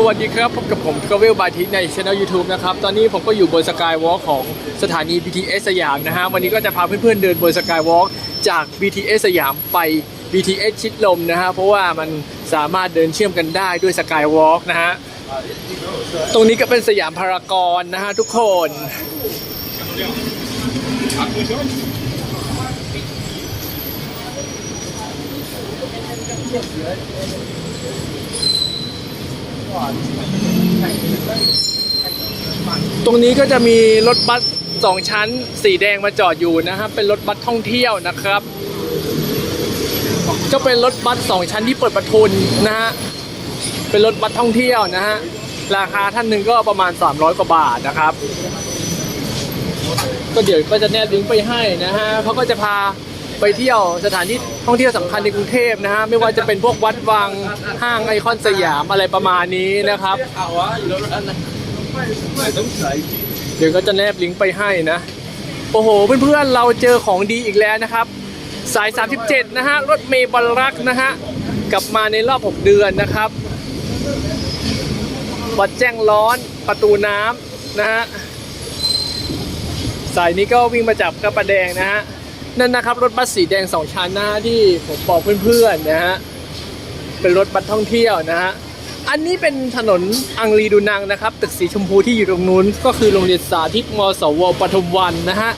สวัสดีครับ พบกับผมท r a เวลบายทิในช่อง YouTube นะครับ ตอนนี้ผมก็อยู่บนสกายวอล์กของสถานี BTS สยามนะฮะ วันนี้ก็จะพาเพื่อนๆเดินบนสกายวอล์กจาก BTS สยามไป BTS ชิดลมนะฮะ เพราะว่ามันสามารถเดินเชื่อมกันได้ด้วยสกายวอล์กนะฮะ ตรงนี้ก็เป็นสยามพารากอนนะฮะทุกคน ตรงนี้ก็จะมีรถบัสสองชั้น สีแดงมาจอดอยู่นะครับเป็นรถบัสท่องเที่ยวนะครับก็เป็นรถบัสสองชั้นที่เปิดประทุนนะฮะเป็นรถบัสท่องเที่ยวนะฮะราคาท่านหนึ่งก็ประมาณ 300 กว่าบาทนะครับ ก็เดี๋ยวก็จะแนบลิงก์ไปให้นะฮะเขาก็จะพา ไปเที่ยวสถานที่ท่องเที่ยวสำคัญในกรุงเทพนะฮะไม่ว่าจะเป็นพวกวัดวังห้างไอคอนสยามอะไรประมาณนี้นะครับ เดี๋ยวก็จะแนบลิงก์ไปให้นะ โอ้โห เพื่อนๆเราเจอของดีอีกแล้วนะครับ สาย 37 นะฮะ รถเมย์บรรลักนะฮะ กลับมาในรอบ 6 เดือนนะครับวัดแจ้งร้อนประตูน้ำนะฮะ สายนี้ก็วิ่งมาจากกระปะแดงนะฮะ นั่นนะครับ รถบัสสีแดง2ชั้นนะฮะที่ผมบอกเพื่อนๆนะฮะเป็นรถบัสท่องเที่ยวนะฮะอันนี้เป็นถนนอังรีดูนังนะครับ ตึกสีชมพูที่อยู่ตรงนู้น ก็คือโรงเรียนสาธิตมสวปทุมวันนะฮะ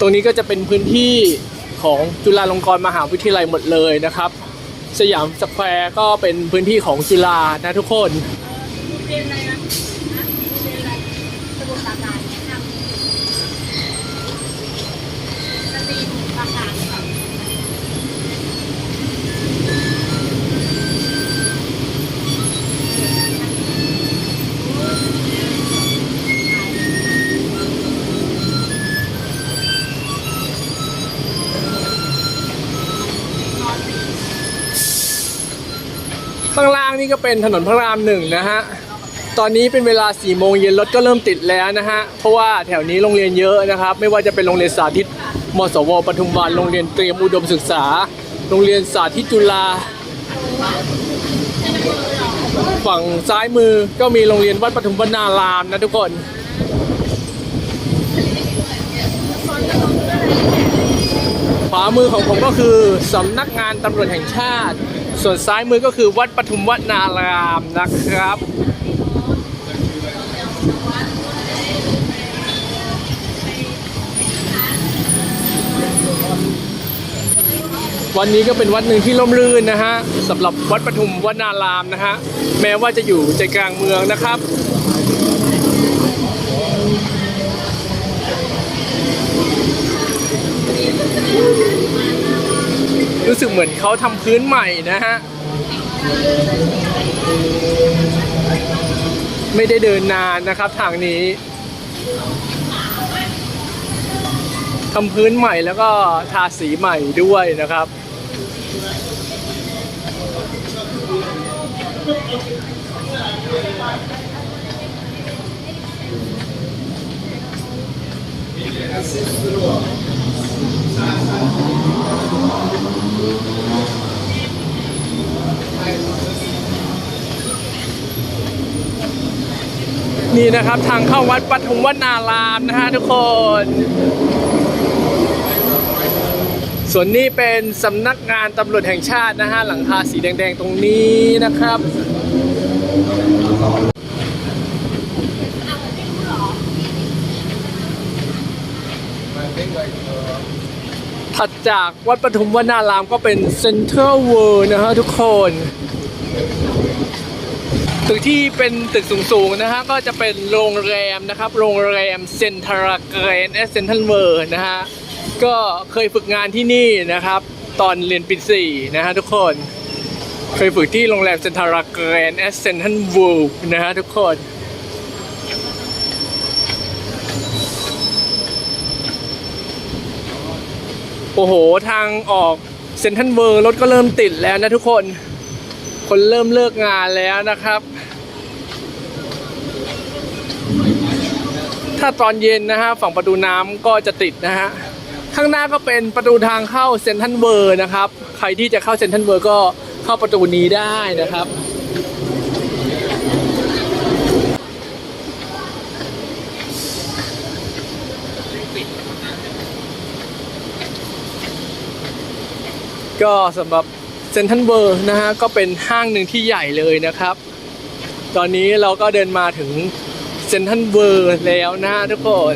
ตรงนี้ก็จะเป็นพื้นที่ของจุฬาลงกรณ์มหาวิทยาลัยหมดเลยนะครับ สยามสแควร์ก็เป็นพื้นที่ของจุฬานะทุกคน นี่ก็เป็นถนนพระรามหนึ่งนะฮะ ตอนนี้เป็นเวลา4ี่โมงเย็นรถก็เริ่มติดแล้วนะฮะ เพราะว่าแถวนี้โรงเรียนเยอะนะครับ ไม่ว่าจะเป็นโรงเรียนสาธิตมสวปทุมวันโรงเรียนเตรียมอุดมศึกษา โรงเรียนสาธิตจุฬาฝั่งซ้ายมือก็มีโรงเรียนวัดปทุมวนารามนะทุกคน ขวามือของผมก็คือสำนักงานตำรวจแห่งชาติ ส่วนซ้ายมือก็คือวัดปทุมวนารามนะครับ วันนี้ก็เป็นวัดหนึ่งที่ร่มรื่นนะฮะสำหรับวัดปทุมวนารามนะฮะแม้ว่าจะอยู่ใจกลางเมืองนะครับ รู้สึกเหมือนเขาทำพื้นใหม่นะฮะ ไม่ได้เดินนานนะครับทางนี้ทำพื้นใหม่แล้วก็ทาสีใหม่ด้วยนะครับ นี่นะครับทางเข้าวัดปฐุมวนารามนะฮะทุกคน ส่วนนี้เป็นสำนักงานตำรวจแห่งชาตินะฮะหลังคาสีแดงๆตรงนี้นะครับ ถัดจากวัดปทุมวนารามก็เป็นเซ็นทรัลเวิร์นะฮะทุกคน ตึกที่เป็นตึกสูงๆนะฮะก็จะเป็นโรงแรมนะครับ โรงแรมเซ็นทรัลเกรนแอเซนทันเวอร์นะฮะ ก็เคยฝึกงานที่นี่นะครับ ตอนเรียนปีสี่นะฮะทุกคน เคยฝึกที่โรงแรมเซ็นทรัลเกรนแอเซนทันเวิร์นะฮะทุกคน โอ้โหทางออกเซ็นทรัลเวิร์รถก็เริ่มติดแล้วนะทุกคน คนเริ่มเลิกงานแล้วนะครับ ถ้าตอนเย็นนะฮะฝั่งประตูน้ำก็จะติดนะฮะข้างหน้าก็เป็นประตูทางเข้าเซนทรัลเวิร์นะครับ ใครที่จะเข้าเซนทรัลเวิร์ก็เข้าประตูนี้ได้นะครับ ก็สำหรับเซนทันเวอร์นะฮะก็เป็นห้างหนึ่งที่ใหญ่เลยนะครับ ตอนนี้เราก็เดินมาถึงเซนทันเวอร์แล้วนะฮะทุกคน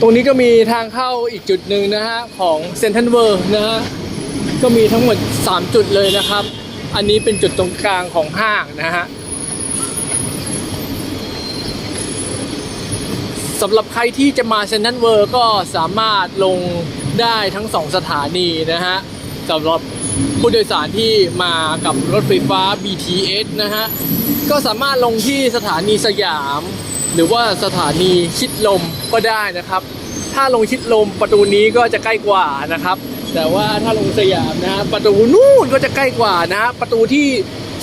ตรงนี้ก็มีทางเข้าอีกจุดหนึ่งนะฮะ ของเซนทันเวอร์นะฮะ ก็มีทั้งหมด 3 จุดเลยนะครับ อันนี้เป็นจุดตรงกลางของห้างนะฮะสำหรับใครที่จะมาเซนทันเวอร์ก็สามารถลงได้ทั้ง 2 สถานีนะฮะสำหรับผู้โดยสารที่มากับรถไฟฟ้า BTS นะฮะ ก็สามารถลงที่สถานีสยาม หรือว่าสถานีชิดลมก็ได้นะครับ ถ้าลงชิดลมประตูนี้ก็จะใกล้กว่านะครับ แต่ว่าถ้าลงสยามนะประตูนู่นก็จะใกล้กว่านะฮะประตูที่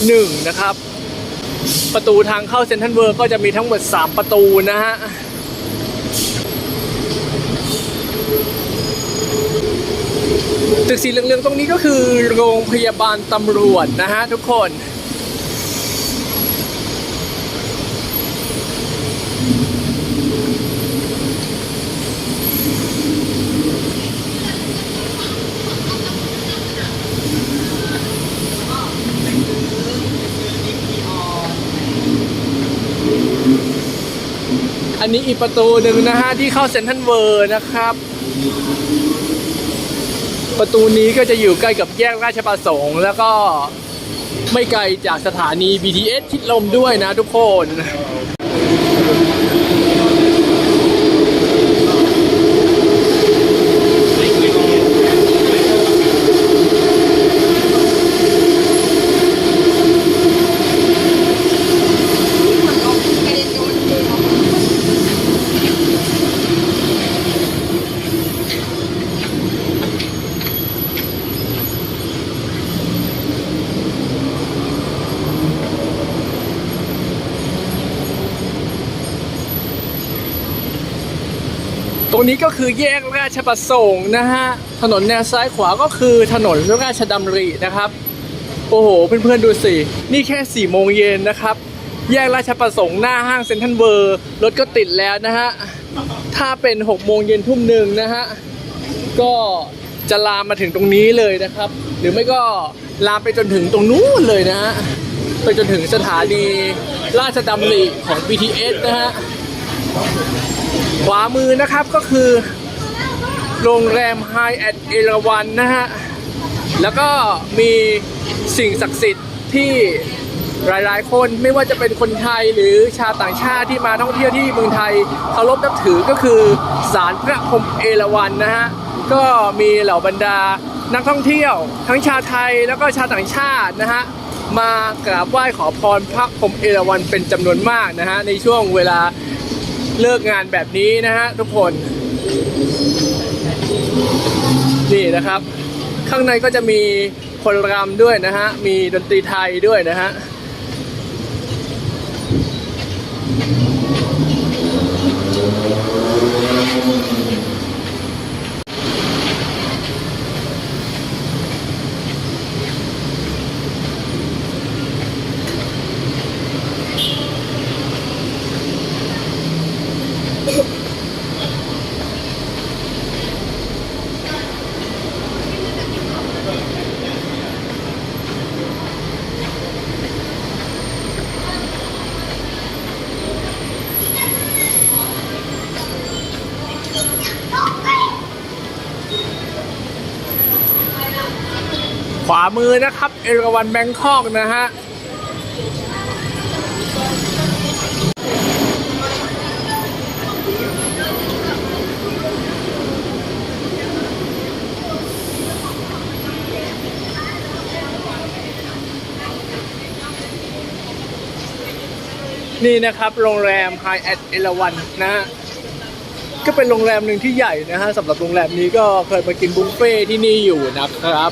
หนึ่งนะครับประตูทางเข้าเซนทรัลเวิร์ก็จะมีทั้งหมด 3 ประตูนะฮะตึกสีเหลืองๆตรงนี้ก็คือโรงพยาบาลตำรวจนะฮะทุกคน นนี้อีกประตูหนึ่งนะฮะที่เข้าเซนทรัลเวิร์นะครับ ประตูนี้ก็จะอยู่ใกล้กับแยกราชประสงค์แล้วก็ไม่ไกลจากสถานี BTS ชิดลมด้วยนะทุกคน ตรงนี้ก็คือแยกราชประสงค์นะฮะ ถนนแนวซ้ายขวาก็คือถนนราชดำรินะครับ โอ้โห เพื่อนๆดูสิ นี่แค่4ี่โมงเย็นนะครับ แยกราชประสงค์หน้าห้างเซ็นทรัลเวิร์รถก็ติดแล้วนะฮะ ถ้าเป็น6กโมงเย็นทุ่มหนึ่งนะฮะ ก็จะลามมาถึงตรงนี้เลยนะครับ หรือไม่ก็ลามไปจนถึงตรงนู้นเลยนะฮะ ไปจนถึงสถานีราชดำริของ BTS นะฮะ ขวามือนะครับก็คือ โรงแรมไฮแอดเอราวันนะฮะ แล้วก็มีสิ่งศักดิ์สิทธิ์ที่หลายๆ คนไม่ว่าจะเป็นคนไทยหรือชาวต่างชาติที่มาท่องเที่ยวที่เมืองไทยเคารพนับถือก็คือศาลพระพรหมเอราวันนะฮะก็มีเหล่าบรรดานักท่องเที่ยว ทั้งชาวไทยแล้วก็ชาวต่างชาตินะฮะมากราบไหว้ขอพรพระพรหมเอราวันเป็นจำนวนมากนะฮะในช่วงเวลา เลิกงานแบบนี้นะฮะทุกคน นี่นะครับ ข้างในก็จะมีคนรำด้วยนะฮะ มีดนตรีไทยด้วยนะฮะ มือนะครับ เอราวันแบงคอกนะฮะนี่นะครับโรงแรม High at เอราวันนะฮะก็เป็นโรงแรมหนึ่งที่ใหญ่นะฮะสำหรับโรงแรมนี้ก็เคยมากินบุฟเฟ่ที่นี่อยู่นะครับ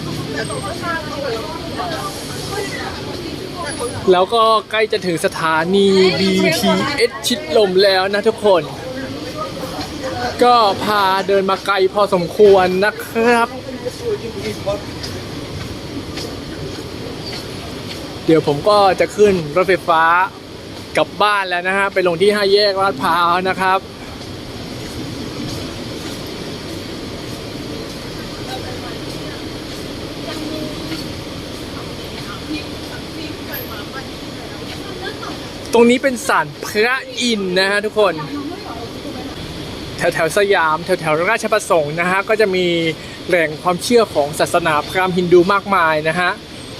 แล้วก็ใกล้จะถึงสถานี BTS ชิดลมแล้วนะทุกคน ก็พาเดินมาไกลพอสมควรนะครับ เดี๋ยวผมก็จะขึ้นรถไฟฟ้ากลับบ้านแล้วนะฮะ ไปลงที่5แยกลาดพร้าวนะครับ ตรงนี้เป็นศาลพระอินทร์นะฮะทุกคน แถวแถวสยาม แถวแถวราชประสงค์นะฮะก็จะมีแหล่งความเชื่อของศาสนาพราหมณ์ฮินดูมากมายนะฮะ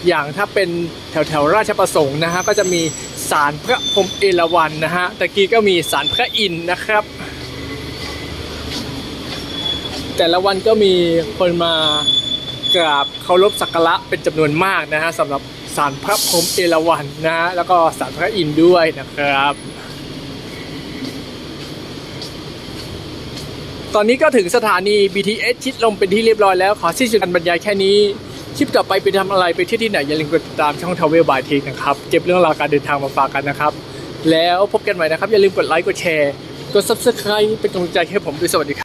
อย่างถ้าเป็นแถวแถวราชประสงค์นะฮะก็จะมีศาลพระพรหมเอราวัณนะฮะตะกี้ก็มีศาลพระอินทร์นะครับ แต่ละวันก็มีคนมากราบเคารพสักการะเป็นจำนวนมากนะฮะสำหรับ ศาลพระพรหมเอราวัณนะฮะแล้วก็ศาลพระอินทร์ด้วยนะครับ ตอนนี้ก็ถึงสถานี BTS ชิดลมเป็นที่เรียบร้อยแล้วขอสิ้นสุดการบรรยายแค่นี้คลิปต่อไปไปทำอะไรไปเที่ยวที่ไหน อย่าลืมกดติดตามช่อง Travel by t นะครับ เก็บเรื่องราวการเดินทางมาฝากกันนะครับ แล้วพบกันใหม่นะครับ อย่าลืมกดไลค์กดแชร์ กด Subscribe เป็นกำลังใจให้ผมด้วยสวัสดีครับ